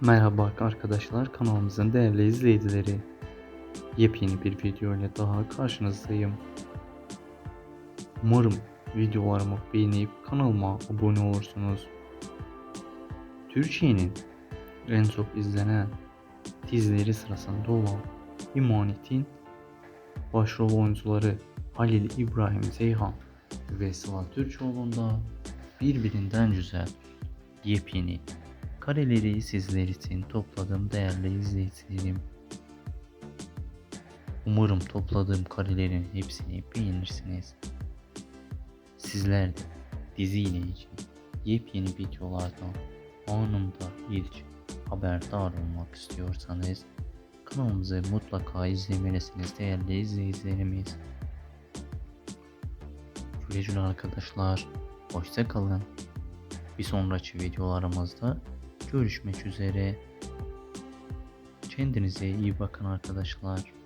Merhaba arkadaşlar kanalımızın değerli izleyicileri. Yepyeni bir video ile daha karşınızdayım. Umarım videolarımı beğenip kanalıma abone olursunuz. Türkiye'nin en çok izlenen dizileri sırasında olan İmanet'in başrol oyuncuları Halil İbrahim Zeyhan ve Sıla Türkoğlu'nda birbirinden güzel yepyeni kareleri sizler için topladım değerli izleyicilerim. Umarım topladığım karelerin hepsini beğenirsiniz. Sizler de diziyle ilgili yepyeni videolardan anında ilk haberdar olmak istiyorsanız kanalımızı mutlaka izlemelisiniz değerli izleyicilerimiz. Güle arkadaşlar. Hoşça kalın. Bir sonraki videolarımızda görüşmek üzere. Kendinize iyi bakın arkadaşlar.